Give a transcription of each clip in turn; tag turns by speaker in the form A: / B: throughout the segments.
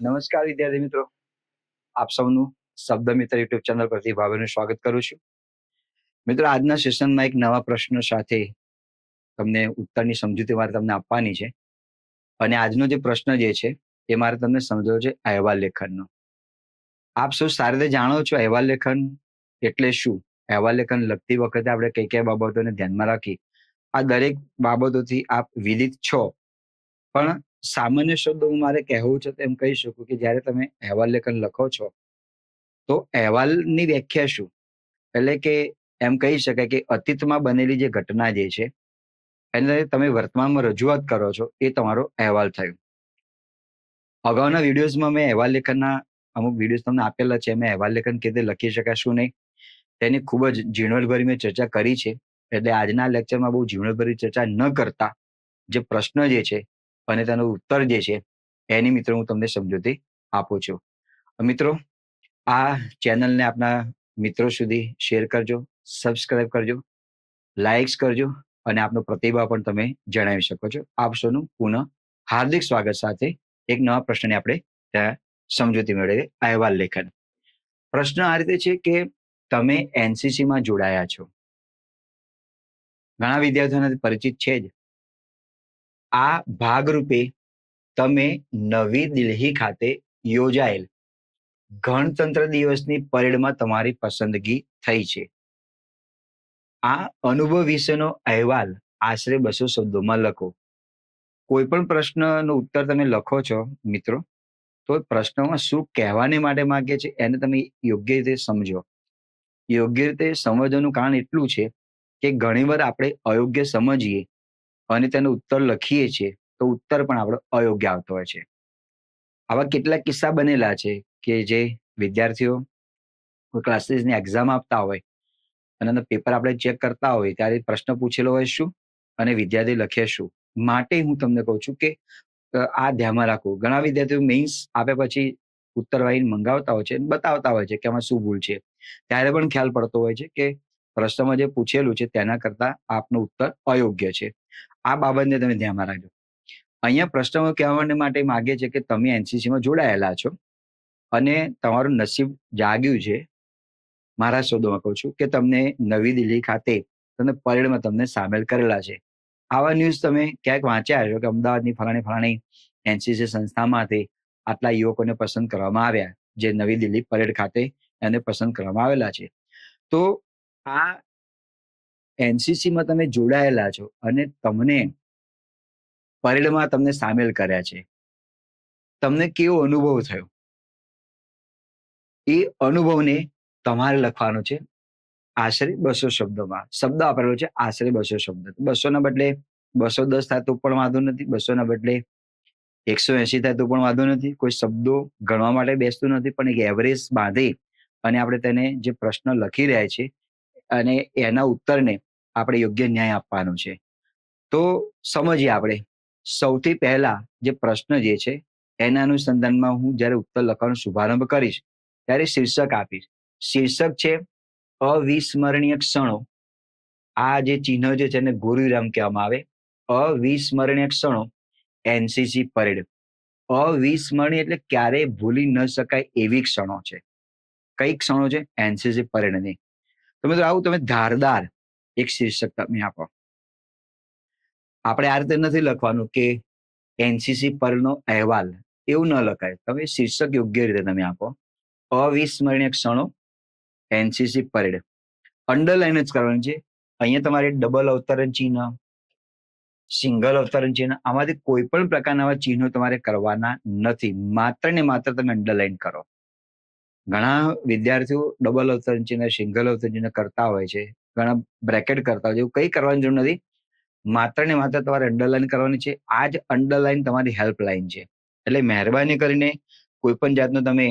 A: નમસ્કાર વિદ્યાર્થી મિત્રો. આપ સૌનું શબ્દ મિત્ર યુટ્યુબ ચેનલ પરથી ભાવેનું સ્વાગત કરું છું. મિત્રો, આજના સેશનમાં એક નવા પ્રશ્ન સાથે તમને ઉત્તરની સમજૂતી મારે તમને આપવાની છે. અને આજનો જે પ્રશ્ન જે છે, એ મારે તમને સમજાવ્યો છે અહેવાલ લેખનનો. આપ સૌ સારી રીતે જાણો છો અહેવાલ લેખન એટલે શું? અહેવાલ લેખન લખતી વખતે આપણે કઈ કઈ બાબતોને ધ્યાનમાં રાખી? આ દરેક બાબતોથી આપ વિદિત છો. પણ સામાન્ય શબ્દોમાં મારે કહેવું છે તો એમ કહી શકું કે જ્યારે તમે અહેવાલ લેખન લખો છો, તો અહેવાલની વ્યાખ્યા શું? એટલે કે એમ કહી શકાય કે અતીતમાં બનેલી જે ઘટના જે છે, એને તમે વર્તમાનમાં રજૂઆત કરો છો, એ તમારો અહેવાલ થયો. અગાઉના વિડીયોઝમાં મેં અહેવાલ લેખનના, અમુક વિડીયોઝ તમને આપેલા છે, મેં અહેવાલ લેખન કેવી રીતે લખી શકાય શું નહીં, તેની ખૂબ જ ઝીણવટભરી મેં ચર્ચા કરી છે, એટલે આજના લેક્ચરમાં બહુ ઝીણવટભરી ચર્ચા ન કરતા, જે પ્રશ્ન જે છે અને તેનો ઉત્તર જે છે, એની મિત્રો હું તમને સમજૂતી આપું છું. મિત્રો, આ ચેનલને આપના મિત્રો સુધી શેર કરજો, સબસ્ક્રાઇબ કરજો, લાઇક્સ કરજો અને આપનો પ્રતિભાવ પણ તમે જણાવી શકો છો. આપ સૌનું પુનઃ હાર્દિક સ્વાગત સાથે એક નવા પ્રશ્નને આપણે ત્યાં સમજૂતી મેળવીએ, અહેવાલ લેખન. પ્રશ્ન આ રીતે છે કે તમે એનસીસીમાં જોડાયા છો. ઘણા વિદ્યાર્થીઓને પરિચિત છે જ. આ ભાગરૂપે તમે નવી દિલ્હી ખાતે યોજાયેલ ગણતંત્ર દિવસની પરેડમાં તમારી પસંદગી થઈ છે. આ અનુભવ વિશેનો અહેવાલ આશરે બસો શબ્દોમાં લખો. કોઈ પણ પ્રશ્નનો ઉત્તર તમે લખો છો, મિત્રો, તો પ્રશ્નમાં શું કહેવાને માટે માંગે છે એને તમે યોગ્ય રીતે સમજો. યોગ્ય રીતે સમજવાનું કારણ એટલું છે કે ઘણીવાર આપણે અયોગ્ય સમજીએ અને તેનો ઉત્તર લખીએ છીએ, તો ઉત્તર પણ આપણો અયોગ્ય આવતો હોય છે. આવા કેટલાક કિસ્સા બનેલા છે કે જે વિદ્યાર્થીઓ ક્લાસીસની એક્ઝામ આપતા હોય અને એનો પેપર આપણે ચેક કરતા હોય ત્યારે પ્રશ્ન પૂછેલો હોય શું અને વિદ્યાર્થી લખે શું? માટે હું તમને કહું છું કે આ ધ્યાનમાં રાખવું ઘણા વિદ્યાર્થીઓ મેઇન્સ આપે પછી ઉત્તર વાહિની મંગાવતા હોય છે બતાવતા હોય છે કે આમાં શું ભૂલ છે. ત્યારે પણ ખ્યાલ પડતો હોય છે કે પ્રશ્નમાં જે પૂછેલું છે તેના કરતા આપનો ઉત્તર અયોગ્ય છે. આ બાબતને તમે ધ્યાનમાં રાખજો. અહીંયા પ્રશ્ન કહેવા માટે માગે છે કે તમે એનસીસીમાં જોડાયેલા છો અને તમારું નસીબ જાગ્યું છે. મારા શબ્દોમાં કહું છું કે તમને નવી દિલ્હી ખાતે તમને પરેડમાં તમને સામેલ કરેલા છે. આવા ન્યૂઝ તમે ક્યાંક વાંચ્યા છો કે અમદાવાદની ફલાણી ફલાણી એનસીસી સંસ્થામાંથી આટલા યુવકોને પસંદ કરવામાં આવ્યા, જે નવી દિલ્હી પરેડ ખાતે એને પસંદ કરવામાં આવેલા છે. તો આ એનસીસીમાં તમે જોડાયેલા છો અને તમને પરેડમાં તમને સામેલ કર્યા છે. તમને કેવો અનુભવ થયો? એ અનુભવને તમારે લખવાનો છે આશરે બસો શબ્દોમાં. શબ્દ આપેલો છે આશરે બસો શબ્દ. બસોના બદલે બસો દસ થાય તો પણ વાંધો નથી. બસોના બદલે એકસો એસી થાય તો પણ વાંધો નથી. કોઈ શબ્દો ગણવા માટે બેસતું નથી પણ એક એવરેજ બાંધી અને આપણે તેને જે પ્રશ્ન લખી રહ્યા છે અને એના ઉત્તરને આપણે યોગ્ય ન્યાય આપવાનો છે. તો સમજીએ આપણે. સૌથી પહેલા જે પ્રશ્ન જે છે, એના અનુસંધાનમાં હું જ્યારે ઉત્તર લખવાનો શુભારંભ કરીશ, ત્યારે શીર્ષક આપીશ. શીર્ષક છે, અવિસ્મરણીય ક્ષણો. આ જે ચિહ્ન જે છે એને ગુરુરામ કહેવામાં આવે. અવિસ્મરણીય ક્ષણો. NCC parade. અવિસ્મરણીય એટલે ક્યારેય ભૂલી ન શકાય એવી ક્ષણો છે. કઈ ક્ષણો છે? એનસીસી પરેડની. તો આવું તમે ધારદાર એક શીર્ષક તમે આપો. આપણે આ રીતે નથી લખવાનું કે એનસીસી પરનો અહેવાલ, એવું ન લખાય. તમે શીર્ષક યોગ્ય રીતે તમે આપો. અવિસ્મરણીય ક્ષણો એનસીસી પરેડ. અંડરલાઈન જ કરવાનું છે. અહીંયા તમારે ડબલ અવતરણ ચિહ્ન સિંગલ અવતરણ ચિહ્ન, આમાંથી કોઈ પણ પ્રકારના ચિહ્નો તમારે કરવાના નથી. માત્ર ને માત્ર તમે અંડરલાઈન કરો. ઘણા વિદ્યાર્થીઓ ડબલ અવતરણ ચિહ્ન સિંગલ અવતરણ ચિહ્ન કરતા હોય છે. ઘણા બ્રેકેટ કરતા હોય એવું કઈ કરવાની જરૂર નથી. માત્ર ને માત્ર તમારે અંડરલાઈન કરવાની છે. આ જ અંડરલાઈન તમારી હેલ્પલાઈન છે. એટલે મહેરબાની કરીને કોઈ પણ જાતનું તમે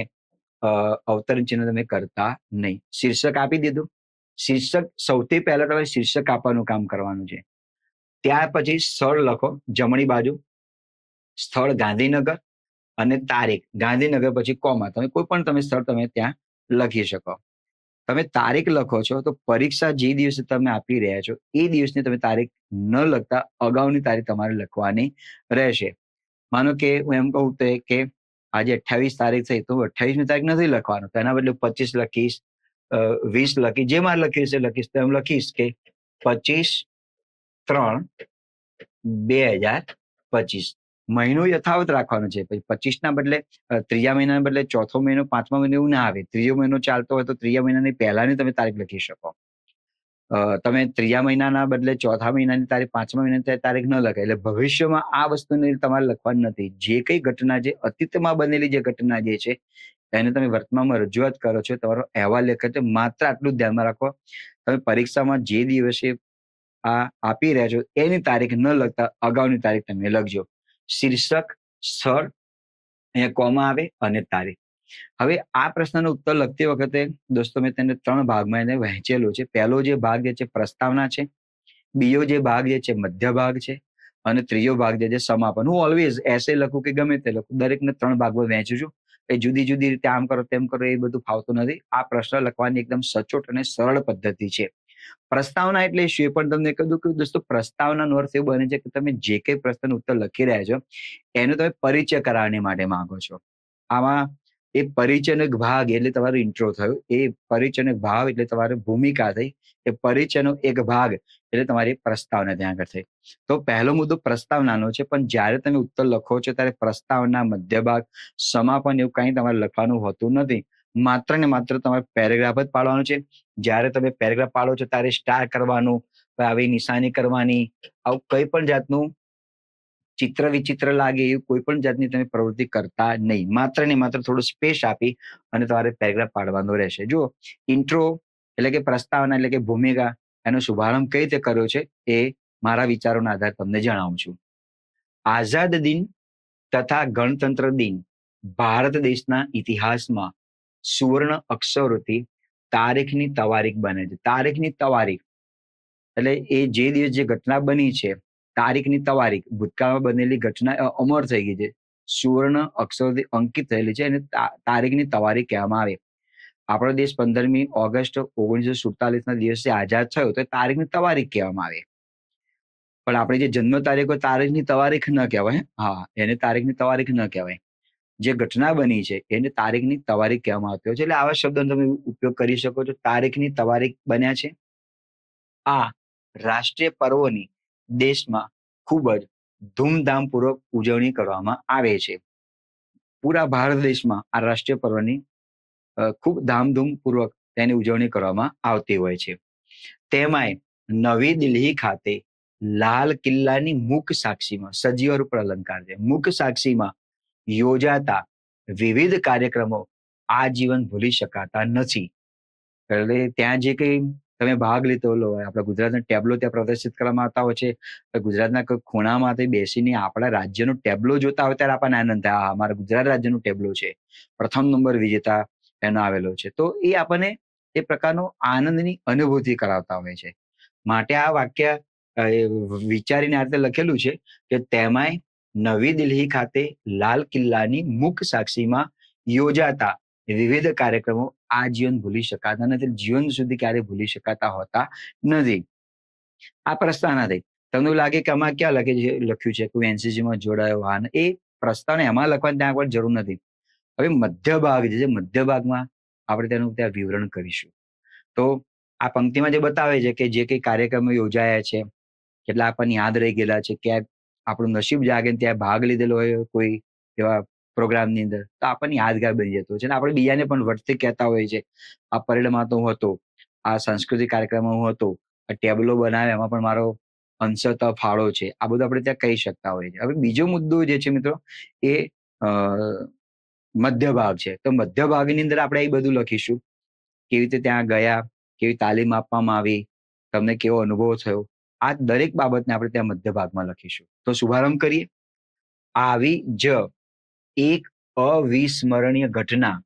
A: અવતરણ ચિહ્ન તમે કરતા નહીં. શીર્ષક આપી દીધું. શીર્ષક સૌથી પહેલા તમારે શીર્ષક આપવાનું કામ કરવાનું છે. ત્યાર પછી સ્થળ લખો જમણી બાજુ. સ્થળ ગાંધીનગર અને તારીખ. ગાંધીનગર પછી કોમા. તમે કોઈ પણ તમે સ્થળ તમે ત્યાં લખી શકો. તમે તારીખ લખો છો, તો પરીક્ષા જે દિવસે તમે આપી રહ્યા છો, એ દિવસની તમે તારીખ ન લખતા અગાઉની તારીખ તમારે લખવાની રહેશે. માનો કે હું એમ કહું તો કે આજે અઠ્યાવીસ તારીખ થઈ, તો અઠ્યાવીસમી તારીખ નથી લખવાનું. તો એના બદલે પચીસ લખીશ વીસ લખીશ મારે લખીશ એ લખીશ. તો એમ લખીશ કે પચીસ ત્રણ બે હજાર પચીસ. મહિનો યથાવત રાખવાનો છે. પછી પચીસ ના બદલે ત્રીજા મહિનાના બદલે ચોથો મહિનો, પાંચમા મહિનો એવું ના આવે. ત્રીજો મહિનો ચાલતો હોય તો ત્રીજા મહિનાની પહેલાની તમે તારીખ લખી શકો. તમે ત્રીજા મહિનાના બદલે ચોથા મહિનાની તારીખ, પાંચમા મહિનાની તારીખ ન લખાય. એટલે ભવિષ્યમાં આ વસ્તુને તમારે લખવાની નથી. જે કઈ ઘટના જે અતીતમાં બનેલી જે ઘટના જે છે, એને તમે વર્તમાનમાં રજૂઆત કરો છો, તમારો અહેવાલ લેખે છે, માત્ર આટલું ધ્યાનમાં રાખો. તમે પરીક્ષામાં જે દિવસે આ આપી રહ્યા છો, એની તારીખ ન લખતા, અગાઉની તારીખ તમે લખજો. શીર્ષક, સ્થળ અહીંયા કોમા આવે અને તારીખ. હવે આ પ્રશ્નનો ઉત્તર લખતી વખતે દોસ્તો મેં તેને ત્રણ ભાગમાં એને વહેંચેલો છે. પહેલો જે ભાગ જે છે પ્રસ્તાવના છે, બીજો જે ભાગ જે છે મધ્ય ભાગ છે, અને ત્રીજો ભાગ જે છે સમાપન. હું ઓલવેઝ એસે લખું કે ગમે તે લખું. દરેકને ત્રણ ભાગમાં વહેંચું છું. એ જુદી જુદી રીતે આમ કરો તેમ કરો એ બધું ફાવતું નથી. આ પ્રશ્ન લખવાની એકદમ સચોટ અને સરળ પદ્ધતિ છે. પ્રસ્તાવના એટલે શું? એ પણ તમને કહ્યું કે દોસ્તો, પ્રસ્તાવનાનો અર્થ એવું બને છે કે તમે જે કંઈ પ્રશ્નનો ઉત્તર લખી રહ્યા છો, એનો તમે પરિચય કરાવવાની માટે માંગો છો. આમાં એ પરિચયનો એક ભાગ એટલે તમારો ઇન્ટ્રો થયો. એ પરિચયનો એક ભાવ એટલે તમારી ભૂમિકા થઈ. એ પરિચયનો એક ભાગ એટલે તમારી પ્રસ્તાવના ત્યાં આગળ થઈ. તો પહેલો મુદ્દો પ્રસ્તાવનાનો છે, પણ જ્યારે તમે ઉત્તર લખો છો, ત્યારે પ્રસ્તાવના મધ્ય ભાગ સમાપન એવું કંઈ તમારે લખવાનું હોતું નથી. માત્ર ને માત્ર તમારે પેરેગ્રાફ જ પાડવાનો છે. જ્યારે તમે પેરેગ્રાફ પાડો છો, ત્યારે સ્ટાર કરવાનું, આવી નિશાની કરવાની, આવું કઈ પણ જાતનું ચિત્ર વિચિત્ર લાગે એવું કોઈ પણ જાતની તમે પ્રવૃત્તિ કરતા નહીં. માત્ર ને માત્ર થોડું સ્પેસ આપી અને તમારે પેરેગ્રાફ પાડવાનો રહેશે. જો ઇન્ટ્રો એટલે કે પ્રસ્તાવના એટલે કે ભૂમિકા, એનો શુભારંભ કઈ રીતે કર્યો છે એ મારા વિચારોના આધારે તમને જણાવું છું. આઝાદ દિન તથા ગણતંત્ર દિન ભારત દેશના ઇતિહાસમાં સુવર્ણ અક્ષરોથી તારીખની તવારીખ બને છે. તારીખની તવારીખ એટલે એ જે દિવસ જે ઘટના બની છે, તારીખની તવારીખ, ભૂતકાળમાં બનેલી ઘટના અમર થઈ ગઈ છે. સુવર્ણ અક્ષરોથી અંકિત થયેલી છે અને તારીખની તવારીખ કહેવામાં આવે. આપણો દેશ પંદરમી ઓગસ્ટ ઓગણીસો સુડતાલીસ ના દિવસે આઝાદ થયો તો તારીખની તવારીખ કહેવામાં આવે. પણ આપણી જે જન્મ તારીખ હોય તારીખની તવારીખ ન કહેવાય, હા, એને તારીખની તવારીખ ન કહેવાય. જે ઘટના બની છે, એને તારીખની તવારીખ કહેવામાં આવતી હોય છે. એટલે આવા શબ્દનો તમે ઉપયોગ કરી શકો છો. તારીખની તવારીખ બન્યા છે. આ રાષ્ટ્રીય પર્વોની દેશમાં ખૂબ જ ધૂમધામપૂર્વક ઉજવણી કરવામાં આવે છે. પૂરા ભારત દેશમાં આ રાષ્ટ્રીય પર્વની ખૂબ ધામધૂમપૂર્વક તેની ઉજવણી કરવામાં આવતી હોય છે. તેમાંય નવી દિલ્હી ખાતે લાલ કિલ્લાની મુખ સાક્ષીમાં સજીવ રૂપ અલંકાર છે. મુખ સાક્ષીમાં યોજાતા વિવિધ કાર્યક્રમો આજીવન ભૂલી શકાતા નથી. એટલે ત્યાં જે કઈ તમે ભાગ લીધો, લો, આપણા ગુજરાતનો ટેબ્લો ત્યાં પ્રદર્શિત કરવામાં આવતા હોય છે. ગુજરાતના કોઈ ખૂણામાંથી બેસીને આપણા રાજ્યનો ટેબ્લો જોતા હોય ત્યારે આપણને આનંદ થાય, આ અમારા ગુજરાત રાજ્યનો ટેબ્લો છે. પ્રથમ નંબર વિજેતા એનો આવેલો છે. તો એ આપણને એ પ્રકારનો આનંદની અનુભૂતિ કરાવતા હોય છે. માટે આ વાક્ય વિચારીને આ રીતે લખેલું છે કે, તેમાંય નવી દિલ્હી ખાતે લાલ કિલ્લાની મુખ સાક્ષીમાં યોજાતા વિવિધ કાર્યક્રમો આજીવન ભૂલી શકાતા નથી જીવન સુધી ક્યારે ભૂલી શકાતા હોતા નથી. આ પ્રસ્તાવના નથી તમને લાગે કે આમાં ક્યાં લખે છે, લખ્યું છે? કોઈ એનસીસીમાં જોડાયો હા એ પ્રસ્તાવને એમાં લખવાની ત્યાં આગળ જરૂર નથી. હવે મધ્ય ભાગ છે મધ્ય ભાગમાં આપણે તેનું ત્યાં વિવરણ કરીશું. તો આ પંક્તિમાં જે બતાવે છે કે જે કઈ કાર્યક્રમો યોજાયા છે, કેટલા આપણને યાદ રહી ગયેલા છે ક્યાંક આપણું નસીબ જાગે ને ત્યાં ભાગ લીધેલો હોય કોઈ એવા પ્રોગ્રામની અંદર, તો આપણને યાદગાર બની જતો હોય છે. અને આપણે બીજાને પણ વર્તથી કહેતા હોઈએ છે આ પરેડમાં તો હું હતો, આ સાંસ્કૃતિક કાર્યક્રમમાં હું હતો, આ ટેબલો બનાવે, એમાં પણ મારો અંશત ફાળો છે. આ બધું આપણે ત્યાં કહી શકતા હોઈએ છીએ. હવે બીજો મુદ્દો જે છે મિત્રો, એ મધ્ય ભાગ છે. તો મધ્ય ભાગની અંદર આપણે એ બધું લખીશું, કેવી રીતે ત્યાં ગયા, કેવી તાલીમ આપવામાં આવી, તમને કેવો અનુભવ થયો આ દરેક બાબતને આપણે ત્યાં મધ્ય ભાગમાં લખીશું. તો શુભારંભ કરીએ. આવી જ એક અવિસ્મરણીય ઘટના.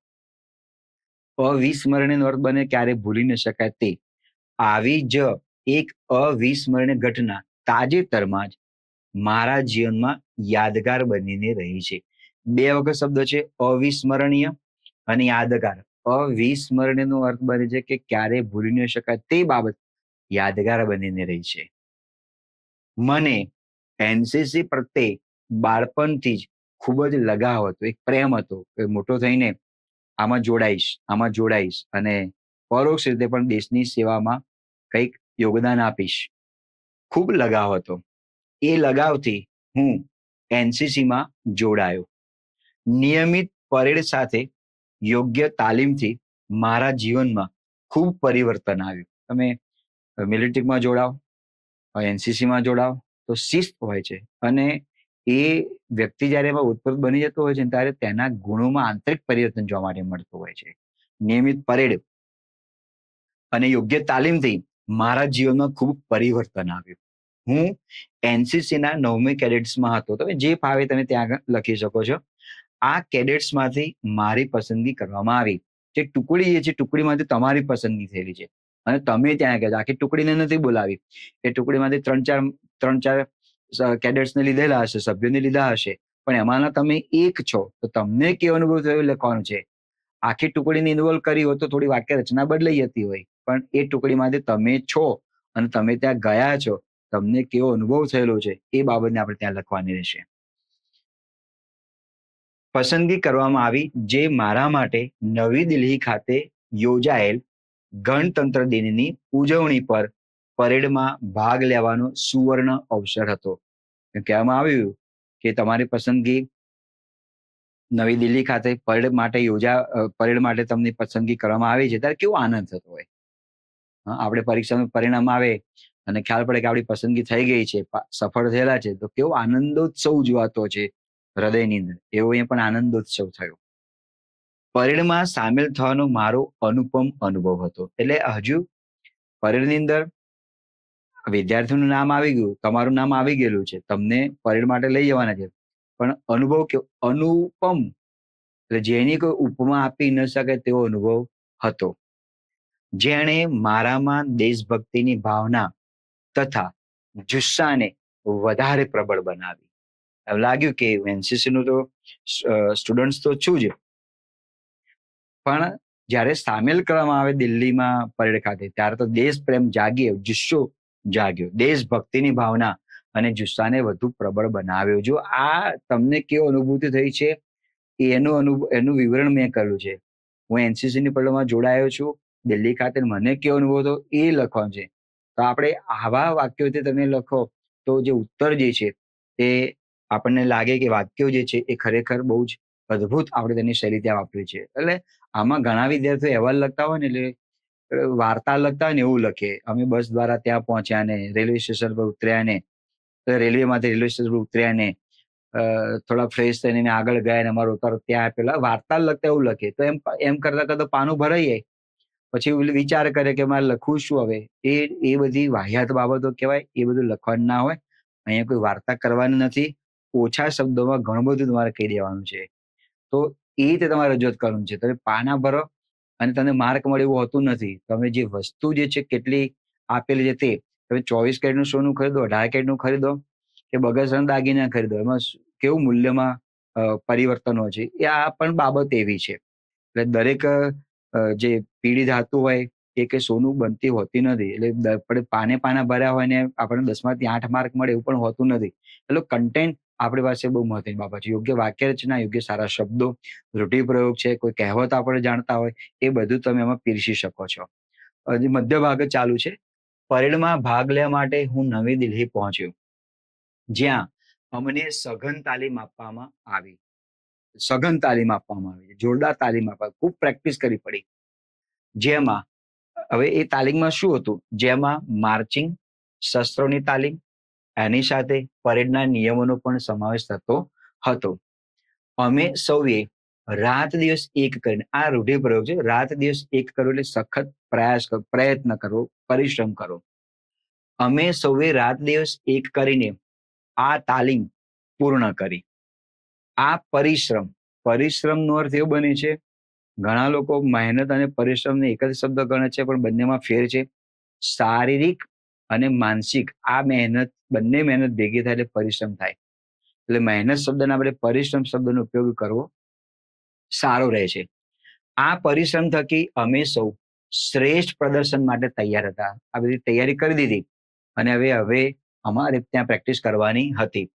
A: અવિસ્મરણીય અર્થ બને ક્યારે ભૂલી ન શકાય તે. આવી જ એક અવિસ્મરણીય ઘટના તાજેતરમાં જ મારા જીવનમાં યાદગાર બનીને રહી છે. બે વખત શબ્દ છે અવિસ્મરણીય અને યાદગાર. અવિસ્મરણીયનો અર્થ બને છે કે ક્યારે ભૂલી ન શકાય તે બાબત યાદગાર બનીને રહી છે. મને એનસીસી પ્રત્યે બાળપણથી જ ખૂબ જ લગાવ હતો, એક પ્રેમ હતો કે મોટો થઈને આમાં જોડાઈશ આમાં જોડાઈશ અને પરોક્ષ રીતે પણ દેશની સેવામાં કંઈક યોગદાન આપીશ. ખૂબ લગાવ હતો. એ લગાવથી હું એનસીસીમાં જોડાયો. નિયમિત પરેડ સાથે યોગ્ય તાલીમથી મારા જીવનમાં ખૂબ પરિવર્તન આવ્યું. તમે મિલિટરીમાં જોડાઓ એનસીસીમાં જોડાવ તો શિસ્ત હોય છે. અને એ વ્યક્તિ જ્યારે એમાં ઉત્પન્ન બની જતો હોય છે ત્યારે તેના ગુણોમાં આંતરિક પરિવર્તન જોવા માટે મળતું હોય છે. નિયમિત પરેડ અને યોગ્ય તાલીમથી મારા જીવનમાં ખૂબ પરિવર્તન આવ્યું. હું એનસીસીના નવમી કેડેટ્સમાં હતો. તમે જે ફાવે તમે ત્યાં લખી શકો છો. આ કેડેટ્સમાંથી મારી પસંદગી કરવામાં આવી. જે ટુકડી જે છે ટુકડીમાંથી તમારી પસંદગી થયેલી છે. અને તમે ત્યાં ગયા આખી ટુકડીને નથી બોલાવી. એ ટુકડીમાંથી ત્રણ ચાર ત્રણ ચાર કેડેટ્સને લીધેલા હશે, સભ્યોને લીધા હશે. પણ એમાંના તમે એક છો. તો તમને કેવો અનુભવ થયો લખવાનું છે? આખી ટુકડીને ઇન્વોલ્વ કરી હોય તો થોડી વાક્ય રચના બદલાઈ જતી હોય. પણ એ ટુકડીમાંથી તમે છો અને તમે ત્યાં ગયા છો. તમને કેવો અનુભવ થયેલો છે એ બાબતને આપણે ત્યાં લખવાની રહેશે. પસંદગી કરવામાં આવી જે મારા માટે નવી દિલ્હી ખાતે યોજાયેલ ગણતંત્ર દિનની ઉજવણી પર પરેડમાં ભાગ લેવાનો સુવર્ણ અવસર હતો. કહેવામાં આવ્યું કે તમારી પસંદગી નવી દિલ્હી ખાતે પરેડ માટે યોજા પરેડ માટે તમને પસંદગી કરવામાં આવી છે, ત્યારે કેવો આનંદ થતો હોય? આપણે પરીક્ષાનું પરિણામ આવે અને ખ્યાલ પડે કે આપણી પસંદગી થઈ ગઈ છે સફળ થયેલા છે, તો કેવો આનંદોત્સવ જોવાતો છે હૃદયની અંદર. એવો અહીંયા પણ આનંદોત્સવ થયો. પરેડમાં સામેલ થવાનો મારો અનુપમ અનુભવ હતો. એટલે હજુ પરેડની અંદર વિદ્યાર્થીનું નામ આવી ગયું, તમારું નામ આવી ગયેલું છે. તમને પરેડ માટે લઈ જવાના છે. પણ અનુભવ કે અનુપમ, એટલે જેની કોઈ ઉપમા આપી ન શકે તેવો અનુભવ હતો. જેણે મારામાં દેશભક્તિની ભાવના તથા જુસ્સાને વધારે પ્રબળ બનાવી. લાગ્યું કે એનસીસી નું તો સ્ટુડન્ટ્સ તો છું જ. પણ જ્યારે સામેલ કરવામાં આવે દિલ્હીમાં પરેડ ખાતે, ત્યારે તો દેશ પ્રેમ જાગ્યો, જુસ્સો જાગ્યો. દેશભક્તિની ભાવના અને જુસ્સાને વધુ પ્રબળ બનાવ્યો. જો આ તમને કેવો અનુભૂતિ થઈ છે એનું અનુભવ એનું વિવરણ મેં કર્યું છે. હું એનસીસી ની પરેડમાં જોડાયો છું. દિલ્હી ખાતે મને કેવો અનુભવ હતો એ લખવાનું છે. તો આપણે આવા વાક્યોથી તમે લખો, તો જે ઉત્તર જે છે, એ આપણને લાગે કે વાક્યો જે છે, એ ખરેખર બહુ જ અદ્ભુત આપણે તેની શૈલી ત્યાં વાપરી છે. એટલે આમાં ઘણા વિદ્યાર્થીઓ અહેવાલ લખતા હોય ને એટલે વાર્તા લખતા હોય ને એવું લખે. અમે બસ દ્વારા ત્યાં પહોંચ્યા ને, રેલવે સ્ટેશન પર ઉતર્યા ને રેલવેમાંથી રેલવે સ્ટેશન પર ઉતર્યા ને થોડા ફ્રેશ થઈને આગળ ગયા ને અમારો ઉતારો ત્યાં પેલા વાર્તા લખતા એવું લખે. તો એમ એમ કરતા કરતા પાનું ભરાઈ જાય. પછી વિચાર કરે કે મારે લખવું શું હવે? એ એ બધી વાહિયાત બાબતો કહેવાય. એ બધું લખવાનું ના હોય. અહીંયા કોઈ વાર્તા કરવાની નથી. ઓછા શબ્દોમાં ઘણું બધું તમારે કહી દેવાનું છે. તો એ રીતે તમારે રજૂઆત કરવાનું છે. તમે પાના ભરો અને તમને માર્ક મળે એવું હોતું નથી. તમે જે વસ્તુ જે છે કેટલી આપેલી છે તે તમે ચોવીસ કેરેટનું સોનું ખરીદો, અઢાર કેરેટનું ખરીદો કે બગસરાના દાગીના ખરીદો, એમાં કેવું મૂલ્યમાં પરિવર્તનો છે? એ આ પણ બાબત એવી છે. એટલે દરેક જે પીળી ધાતુ હોય એ કે સોનું બનતી હોતી નથી, એટલે પાને પાના ભર્યા હોય ને આપણને દસમાંથી આઠ માર્ક મળે એવું પણ હોતું નથી. એટલે કન્ટેન્ટ આપણી પાસે બહુ મહત્વની બાબત છે. યોગ્ય વાક્ય રચના, યોગ્ય સારા શબ્દો રૂઢિપ્રયોગ છે, કોઈ કહેવત આપણે જાણતા હોય, એ બધું તમે એમાં પીરસી શકો છો. હજી મધ્ય ભાગ ચાલુ છે. પરેડમાં ભાગ લેવા માટે હું નવી દિલ્હી પહોંચ્યો. જ્યાં અમને સઘન તાલીમ આપવામાં આવી. સઘન તાલીમ આપવામાં આવી. જોરદાર તાલીમ આપવા. ખૂબ પ્રેક્ટિસ કરવી પડી. જેમાં, હવે એ તાલીમમાં શું હતું? જેમાં માર્ચિંગ, શસ્ત્રોની તાલીમ એની સાથે પરેડના નિયમોનો પણ સમાવેશ થતો હતો. અમે સૌએ રાત દિવસ એક કરીને આ રૂઢિપ્રયોગ છે રાત દિવસ એક કરો એટલે સખત પ્રયાસ કરો પ્રયત્ન કરવો પરિશ્રમ કરો. અમે સૌએ રાત દિવસ એક કરીને આ તાલીમ પૂર્ણ કરી. આ પરિશ્રમ પરિશ્રમનો અર્થ એવો બને છે ઘણા લોકો મહેનત અને પરિશ્રમને એક જ શબ્દ ગણે છે પણ બંનેમાં ફેર છે. શારીરિક અને માનસિક આ મહેનત બંને મહેનત ભેગી થાય એટલે પરિશ્રમ થાય. એટલે મહેનત શબ્દના બદલે પરિશ્રમ શબ્દનો ઉપયોગ કરવો સારો રહે છે. આ પરિશ્રમ થકી અમે સૌ શ્રેષ્ઠ પ્રદર્શન માટે તૈયાર હતા. આ બધી તૈયારી કરી દીધી અને હવે હવે અમારે ત્યાં પ્રેક્ટિસ કરવાની હતી.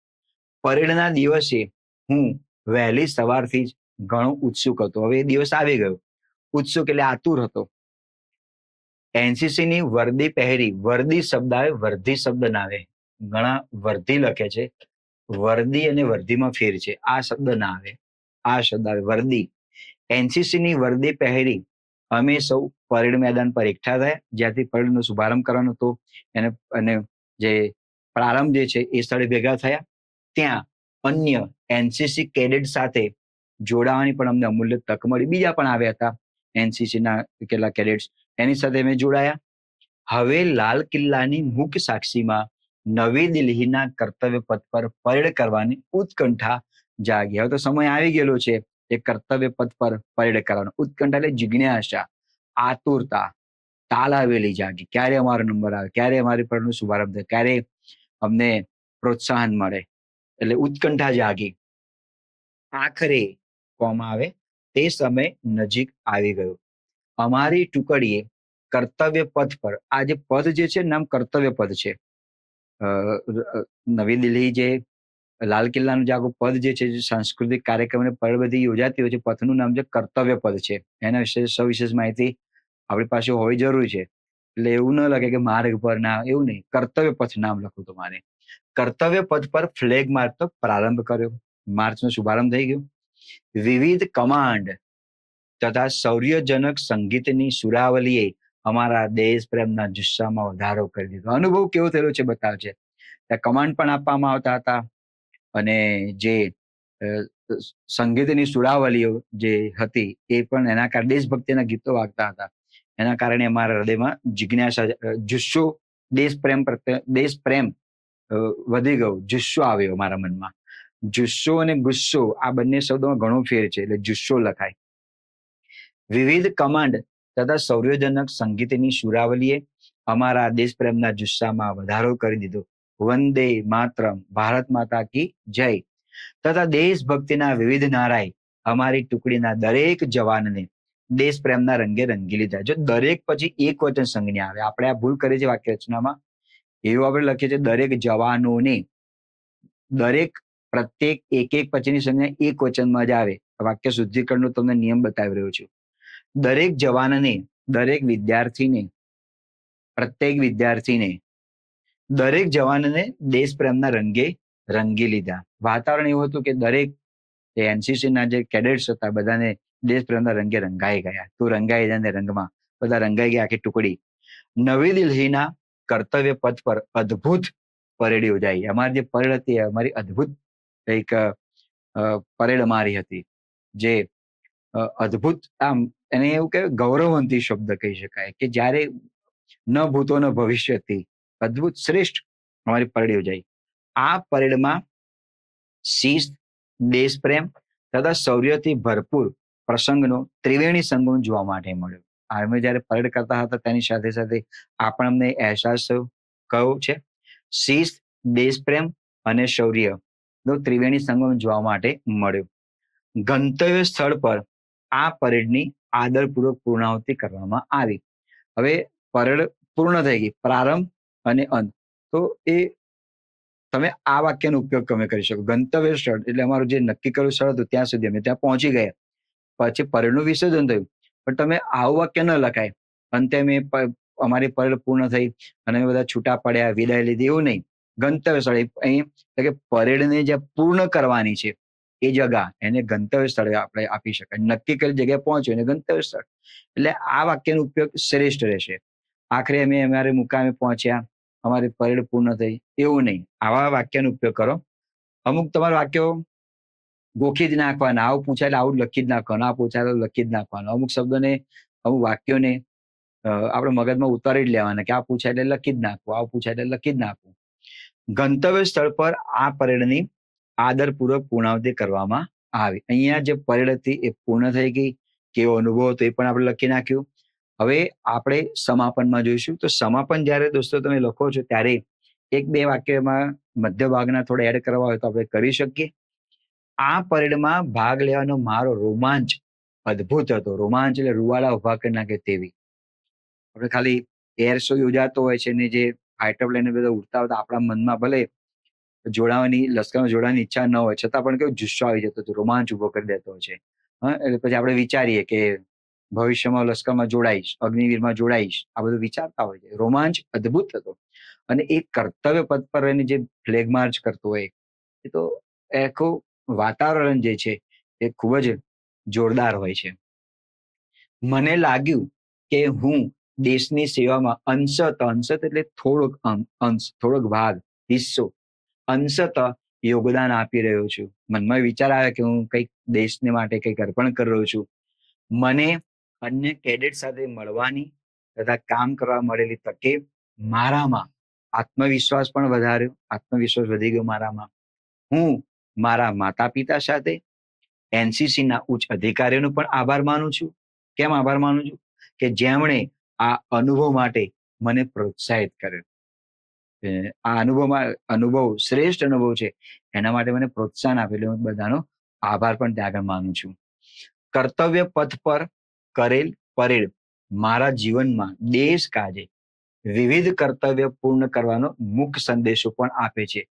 A: પરેડના દિવસે હું વહેલી સવારથી જ ઘણો ઉત્સુક હતો. હવે એ દિવસ આવી ગયો. ઉત્સુક એટલે આતુર હતો. એનસીસી ની વર્દી પહેરી વર્દી શબ્દ આવે વર્ધી શબ્દ ના આવે. ઘણા વર્ધી લખે છે. વર્દી અને વર્ધીમાં ફેર છે. આ શબ્દ ના આવે. આ શબ્દ આવે. વર્દી. એનસીસી ની વર્દી પહેરી અમે સૌ પરેડ મેદાન પર એકઠા થયા. જ્યાંથી પરેડનો શુભારંભ કરવાનો હતો. એને, અને જે પ્રારંભ જે છે એ સ્થળે ભેગા થયા. ત્યાં અન્ય એનસીસી કેડેટ સાથે જોડાવાની પણ અમને અમૂલ્ય તક મળી. બીજા પણ આવ્યા હતા એનસીસી ના કેટલા કેડેટ્સ. એની સાથે અમે જોડાયા. હવે લાલ કિલ્લાની મુખ્ય સાક્ષીમાં નવી દિલ્હીના કર્તવ્ય પથ પર પરેડ કરવાની ઉત્કંઠા જાગી. હવે તો સમય આવી ગયેલો છે. એ કર્તવ્ય પથ પર પરેડ કરવાનો. ઉત્કંઠા એટલે જિજ્ઞાસા, આતુરતા તાલ આવેલી જાગી. ક્યારે અમારો નંબર આવે? ક્યારે અમારી પરનો શુભારંભ થાય? ક્યારે અમને પ્રોત્સાહન મળે? એટલે ઉત્કંઠા જાગી. આખરે કોમાં આવે. તે સમય નજીક આવી ગયો. અમારી ટુકડીએ કર્તવ્ય પથ પર, આ જે પદ જે છે નામ કર્તવ્ય પદ છે નવી દિલ્હી જે લાલ કિલ્લાનું જે આખું પદ જે છે સાંસ્કૃતિક કાર્યક્રમ અને પરેડ બધી યોજાતી હોય છે, પથનું નામ છે કર્તવ્ય પદ છે. એના વિશે સવિશેષ માહિતી આપણી પાસે હોવી જરૂરી છે. એટલે એવું ન લાગે કે માર્ગ પર ના, એવું નહીં. કર્તવ્ય પથ નામ લખું તમારે કર્તવ્ય પથ પર ફ્લેગ માર્ચ તો પ્રારંભ કર્યો. માર્ચનો શુભારંભ થઈ ગયો. વિવિધ કમાન્ડ તથા શૌર્યજનક સંગીતની સુરાવલીએ અમારા દેશ પ્રેમના જુસ્સામાં વધારો કરી દીધો. અનુભવ કેવો થયેલો છે બતાવે છે ત્યાં કમાન્ડ પણ આપવામાં આવતા હતા અને જે સંગીતની સુડાવલીઓ જે હતી એ પણ એના કારણે, દેશભક્તિના ગીતો વાગતા હતા. એના કારણે અમારા હૃદયમાં જિજ્ઞાસા જુસ્સો, દેશ પ્રેમ પ્રત્યે, દેશ પ્રેમ વધી ગયો. જુસ્સો આવ્યો મારા મનમાં. જુસ્સો અને ગુસ્સો આ બંને શબ્દોમાં ઘણો ફેર છે, એટલે જુસ્સો લખાય. વિવિધ કમાન્ડ તથા શૌર્યજનક સંગીતની સુરાવલીએ અમારા દેશ પ્રેમના જુસ્સામાં વધારો કરી દીધો. વંદે માતરમ, ભારત માતા કી જય. તથા દેશભક્તિના વિવિધ નારાય અમારી ટુકડીના દરેક જવાનને દેશ પ્રેમના રંગે રંગી લીધા. જો દરેક પછી એક વચન સંજ્ઞા આવે, આપણે આ ભૂલ કરીએ છીએ વાક્ય રચનામાં એવું આપણે લખીએ છીએ, દરેક જવાનોને દરેક પ્રત્યેક એક એક પછીની સંજ્ઞા એક વચનમાં જ આવે. વાક્ય શુદ્ધિકરણનો તમને નિયમ બતાવી રહ્યો છું. દરેક જવાનને, દરેક વિદ્યાર્થીને, પ્રત્યેક વિદ્યાર્થીને, દરેક જવાનને દેશ પ્રેમના રંગે રંગી લીધા. વાતાવરણ એવું હતું કે દરેક એનસીસીના જે કેડેટ્સ હતા, બધાને દેશ પ્રેમના રંગે રંગાઈ ગયા. તું રંગાઈ જાય રંગમાં. બધા રંગાઈ ગયા આખી ટુકડી. નવી દિલ્હીના કર્તવ્ય પથ પર અદ્ભુત પરેડ યોજાઈ. અમારી જે પરેડ હતી અમારી અદ્ભુત એક પરેડ અમારી હતી. જે અદ્ભુત. આમ, એને એવું કે ગૌરવંતી શબ્દ કહી શકાય કે જ્યારે ન ભૂતો ન ભવિષ્યથી અદ્ભુત શ્રેષ્ઠ અમારી પરેડ યોજાઈ આ પરેડમાં શિસ્ત દેશ પ્રેમ તથા શૌર્યથી ભરપૂર પ્રસંગનો ત્રિવેણી સંગમ જોવા માટે મળ્યો. અમે જયારે પરેડ કરતા હતા તેની સાથે સાથે આપણને અહેસાસ કયો છે. શિસ્ત દેશ પ્રેમ અને શૌર્ય નો ત્રિવેણી સંગમ જોવા માટે મળ્યો. ગંતવ્ય સ્થળ પર આ પરેડની આદરપૂર્વક પૂર્ણાહુતિ કરવામાં આવી. હવે પરેડ પૂર્ણ થઈ ગઈ, પ્રારંભ અને અંત. તો એ તમે આ વાક્યનો ઉપયોગ તમે કરી શકો. ગંતવ્ય સ્થળ, એટલે અમારું જે નક્કી કરેલું સ્થળ હતું, ત્યાં સુધી અમે ત્યાં પહોંચી ગયા. પછી પરેડનું વિસર્જન થયું. પણ તમે આવું વાક્ય ન લખાય. અંતે અમે અમારી પરેડ પૂર્ણ થઈ અને અમે બધા છૂટા પડ્યા, વિદાય લીધી, એવું નહીં. ગંતવ્ય સ્થળ અહીં એટલે કે પરેડને જે પૂર્ણ કરવાની છે એ જગા, એને ગંતવ્ય સ્થળે આપણે આપી શકાય. નક્કી કરેલી જગ્યાએ પહોંચ્યો એને ગંતવ્ય સ્થળ. એટલે આ વાક્યનો ઉપયોગ શ્રેષ્ઠ રહેશે. આખરે અમે અમારે મુકામે પહોંચ્યા, અમારી પરેડ પૂર્ણ થઈ. એવું નહીં. આવા વાક્યનો ઉપયોગ કરો. અમુક તમારા વાક્યો ગોખી જ નાખવાના. આવું પૂછાય એટલે આવું લખી જ નાખવાનું. આ પૂછાય લખી જ નાખવાનું. અમુક શબ્દોને, અમુક વાક્યોને આપણે મગજમાં ઉતારી જ લેવાના કે આ પૂછાય એટલે લખી જ નાખવું, આવું પૂછાય એટલે લખી જ નાખવું. ગંતવ્ય સ્થળ પર આ પરેડની આદરપૂર્વક પૂર્ણાવતિ કરવામાં આવી. અહીંયા જે પરેડ હતી એ પૂર્ણ થઈ ગઈ. કેવો અનુભવ હતો એ પણ આપણે લખી નાખ્યું. હવે આપણે સમાપનમાં જોઈશું. તો સમાપન જ્યારે દોસ્તો તમે લખો છો ત્યારે એક બે વાક્યમાં મધ્ય ભાગના થોડા એડ કરવા હોય તો આપણે કરી શકીએ. આ પરેડમાં ભાગ લેવાનો મારો રોમાંચ અદ્ભુત હતો. રોમાંચ એટલે રૂવાડા ઊભા કરી નાખે તેવી. આપણે ખાલી એર શો યોજાતો હોય છે ને જે ફાઇટર પ્લેન બધા ઉડતા હોય આપણા મનમાં ભલે જોડાવાની લશ્કરમાં જોડાવાની ઈચ્છા ન હોય, છતાં પણ કેવું જુસ્સો આવી જતો હતો, રોમાંચ ઊભો કરી દેતો હોય છે. હા, એટલે પછી આપણે વિચારીએ કે ભવિષ્યમાં લશ્કરમાં જોડાઈશ, અગ્નિવીરમાં જોડાઈશ, આ બધું વિચારતા હોય છે. રોમાંચ અદ્ભુત હતો. અને એ કર્તવ્ય પદ પર રહીને જે ફ્લેગ માર્ચ કરતો હોય, એ તો આખું વાતાવરણ જે છે, એ ખૂબ જ જોરદાર હોય છે. મને લાગ્યું કે હું દેશની સેવામાં અંશત અંશત એટલે થોડોક અંશ, થોડોક ભાગ, હિસ્સો અંશત યોગદાન આપી રહ્યો છું. મનમાં વિચાર આવે કે હું કંઈક દેશને માટે કંઈક અર્પણ કરી રહ્યો છું. મને અન્ય કેડેટ સાથે મળવાની તથા કામ કરવા મળેલી તકે મારામાં આત્મવિશ્વાસ પણ વધાર્યો. આત્મવિશ્વાસ વધી ગયો મારામાં. હું મારા માતા પિતા સાથે એનસીસી ના ઉચ્ચ અધિકારીઓનો પણ આભાર માનું છું. કેમ આભાર માનું છું? કે જેમણે આ અનુભવ માટે મને પ્રોત્સાહિત કર્યો. આ અનુભવમાં, અનુભવ શ્રેષ્ઠ અનુભવ છે. એના માટે મને પ્રોત્સાહન આપેલું બધાનો આભાર પણ ત્યાં આગળ માનું છું. કર્તવ્ય પથ પર કરેલ પરેડ મારા જીવનમાં દેશ કાજે વિવિધ કર્તવ્ય પૂર્ણ કરવાનો મુખ્ય સંદેશો પણ આપે છે.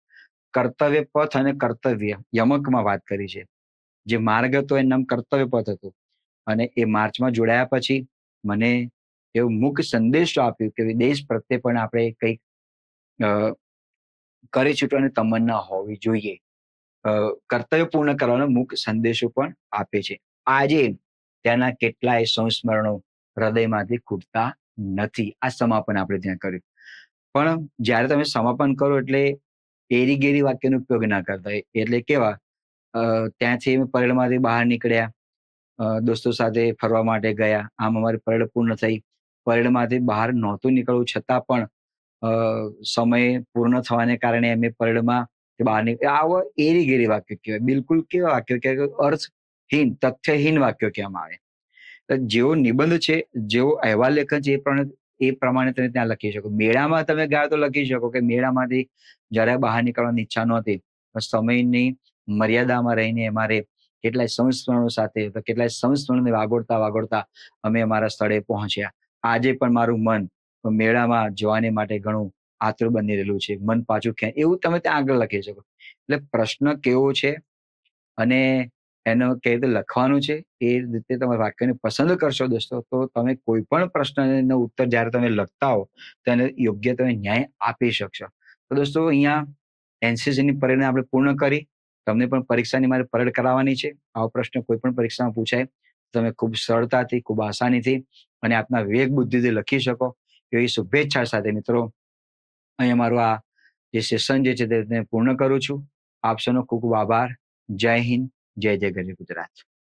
A: કર્તવ્ય પથ અને કર્તવ્ય યમકમાં વાત કરી છે. જે માર્ગ હતો એનું નામ કર્તવ્ય પથ હતું. અને એ માર્ચમાં જોડાયા પછી મને એવું મુખ્ય સંદેશો આપ્યું કે દેશ પ્રત્યે પણ આપણે કંઈક કરી છૂટવાની તમન્ના હોવી જોઈએ. કર્તવ્ય પૂર્ણ કરવાનો મુખ્ય સંદેશો પણ આપે છે. આજે ત્યાંના કેટલાય સંસ્મરણો હૃદયમાંથી ખૂટતા નથી. આ સમાપન આપણે ત્યાં કર્યું. પણ જ્યારે તમે સમાપન કરો એટલે એરી ગેરી વાક્યનો ઉપયોગ ના કરતા એટલે કેવા? ત્યાંથી પરેડમાંથી બહાર નીકળ્યા. દોસ્તો સાથે ફરવા માટે ગયા. આમ અમારી પરેડ પૂર્ણ થઈ. પરેડમાંથી બહાર નહોતું નીકળવું. છતાં પણ સમય પૂર્ણ થવાને કારણે અમે પરેડમાં બહાર નીકળે આવો એરી ગેરી વાક્યો કહેવાય. બિલકુલ કેવા વાક્યો કહેવાય અર્થહીન, તથ્યહીન વાક્યો કહેવામાં આવે. જેવો નિબંધ છે જેવો અહેવાલ લેખન છે, એ પ્રમાણે એ પ્રમાણે તમે ત્યાં લખી શકો. મેળામાં તમે ગયા તો લખી શકો કે મેળામાંથી જ્યારે બહાર નીકળવાની ઈચ્છા નહોતી સમયની મર્યાદામાં રહીને અમારે કેટલાય સંસ્મરણો સાથે કેટલાય સંસ્મરણને વાગોળતા વાગોળતા અમે અમારા સ્થળે પહોંચ્યા. આજે પણ મારું મન મેળામાં જવાને માટે ઘણું આતુર બની રહેલું છે, મન પાછું ખેંચ, એવું તમે ત્યાં આગળ લખી શકો. એટલે પ્રશ્ન કેવો છે? અને એનો કેવી રીતે લખવાનું છે? એ રીતે તમે વાક્યને પસંદ કરશો દોસ્તો, તો તમે કોઈ પણ પ્રશ્નનો ઉત્તર જ્યારે તમે લખતા હો, તો એને યોગ્ય તમે ન્યાય આપી શકશો. તો દોસ્તો અહીંયા એનસીસીની પરેડને આપણે પૂર્ણ કરી. તમને પણ પરીક્ષાની મારે પરેડ કરાવવાની છે. આવો પ્રશ્ન કોઈ પણ પરીક્ષામાં પૂછાય તમે ખૂબ સરળતાથી, ખૂબ આસાનીથી અને આપના વિવેક બુદ્ધિથી લખી શકો. એવી શુભેચ્છા સાથે મિત્રો અહીંયા મારું આ જે સેશન જે છે તે પૂર્ણ કરું છું. આપ સૌનો ખૂબ ખૂબ આભાર. જય હિન્દ, જય જય ગરવી ગુજરાત.